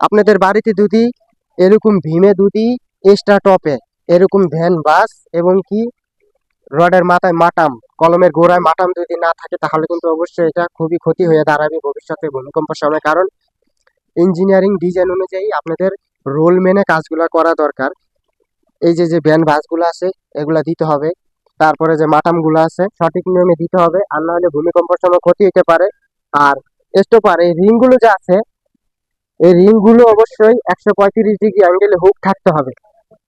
আপনাদের বাড়িতে যদি এরকম ভীমে যদি এক্সট্রা টপে এরকম ভ্যান বাস এবং কি? রডের মাথায় মাটাম। কলমের গোড়ায় মাটাম যদি না থাকে, তাহলে কিন্তু অবশ্যই এটা খুবই ক্ষতি হয়ে দাঁড়াবে ভবিষ্যতে ভূমিকম্পের সময়। কারণ ইঞ্জিনিয়ারিং ডিজাইন অনুযায়ী আপনাদের রোল মেনে কাজগুলো করা দরকার। এই যে যে ভ্যান বাসগুলো আছে, এগুলা দিতে হবে। তারপরে যে মাটামগুলো আছে, সঠিক নিয়মে দিতে হবে। আর না হলে ভূমিকম্পের সময় ক্ষতি হতে পারে। আর স্টোপার এই রিংগুলো যে আছে এই রিংগুলো অবশ্যই একশো পঁয়ত্রিশ ডিগ্রি অ্যাঙ্গেলে হুক থাকতে হবে।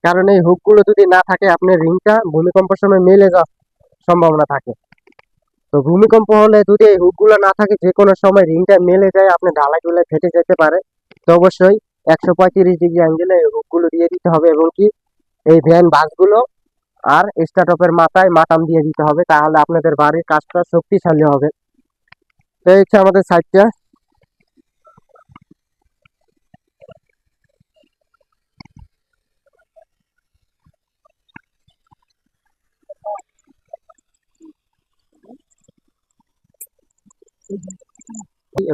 কারণ এই হুকগুলো যদি না থাকে, আপনার রিংটা ভূমিকম্পের সময় মেলে যাওয়ার সম্ভাবনা থাকে। তো ভূমিকম্প হলে যদি এই হুকগুলো না থাকে, যে কোনো সময় রিংটা মেলে যায় আপনার ঢালাইগুলো ফেটে যেতে পারে। তো অবশ্যই একশো পঁয়ত্রিশ ডিগ্রি অ্যাঙ্গেলে এই হুকগুলো দিয়ে দিতে হবে এবং কি এই ভ্যান বাসগুলো আর স্টার্টপের মাথায় মাটাম দিয়ে দিতে হবে, তাহলে আপনাদের বাড়ির কাজটা শক্তিশালী হবে। তো এই হচ্ছে আমাদের সাইডটা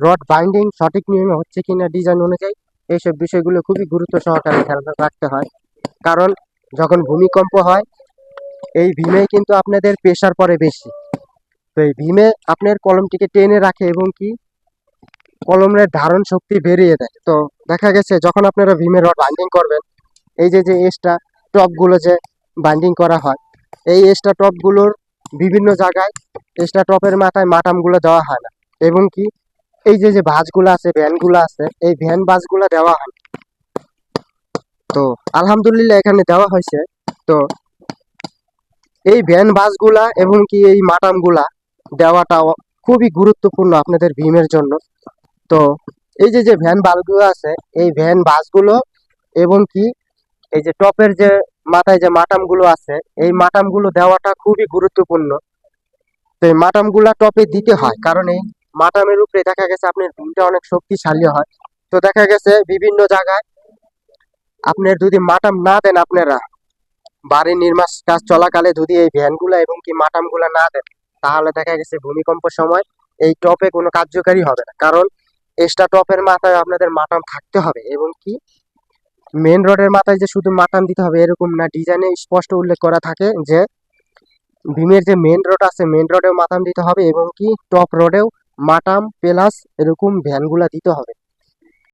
রড বাইন্ডিং সঠিক নিয়মে হচ্ছে কিনা ডিজাইন অনুযায়ী এইসব বিষয়গুলো খুবই গুরুত্ব সহকারে খেয়াল রাখতে হয়। কারণ যখন ভূমিকম্প হয়, এই ভীমে কিন্তু আপনাদের প্রেশার পড়ে বেশি। তো এই ভীমে আপনার কলমটিকে টেনে রাখে এবং কি? কলমের ধারণ শক্তি বেরিয়ে দেয়। তো দেখা গেছে, যখন আপনারা ভীমের রড বাইন্ডিং করবেন, এই যে যে এক্সট্রা টপগুলো যে বাইন্ডিং করা হয়, এই এক্সট্রা টপগুলোর বিভিন্ন জায়গায় এক্সট্রা টপের মাথায় মাটামগুলো দেওয়া হয় না। এবং কি, এই যে যে বাসগুলো আছে, ভ্যানগুলো আছে, এই ভ্যান বাসগুলো দেওয়া হয়। তো, আলহামদুলিল্লাহ এখানে দেওয়া হয়েছে। তো, এই ভ্যান বাসগুলা এবং কি, এই মাটামগুলা দেওয়াটা খুবই গুরুত্বপূর্ণ আপনাদের ভীমের জন্য। তো, এই যে যে ভ্যান বাসগুলো আছে, এই ভ্যান বাসগুলো এবং কি, এই যে টপের যে মাথায় যে মাটামগুলো আছে, এই মাটামগুলো দেওয়াটা খুবই গুরুত্বপূর্ণ। তো, এই মাটামগুলা টপে দিতে হয়, কারণ এই মাটামের উপরে দেখা গেছে আপনার ভীমটা অনেক শক্তিশালী হয়। তো দেখা গেছে বিভিন্ন জায়গায় আপনার যদি মাটাম না দেন আপনারা বাড়ি নির্মাণ কাজ চলাকালে যদি এই ভ্যানগুলা এবং কি মাটামগুলা না দেন, তাহলে দেখা গেছে ভূমিকম্প সময় এই টপে কোনো কার্যকারী হবে না। কারণ এক্সট্রা টপের মাথায় আপনাদের মাটাম থাকতে হবে এবং কি মেন রোডের মাথায় যে শুধু মাটাম দিতে হবে এরকম না ডিজাইনে স্পষ্ট উল্লেখ করা থাকে যে ভীমের যে মেন রোড আছে মেন রোডেও মাথাম দিতে হবে এবং কি টপ রোডেও মাটাম প্লাস এরকম ভ্যানগুলা দিতে হবে।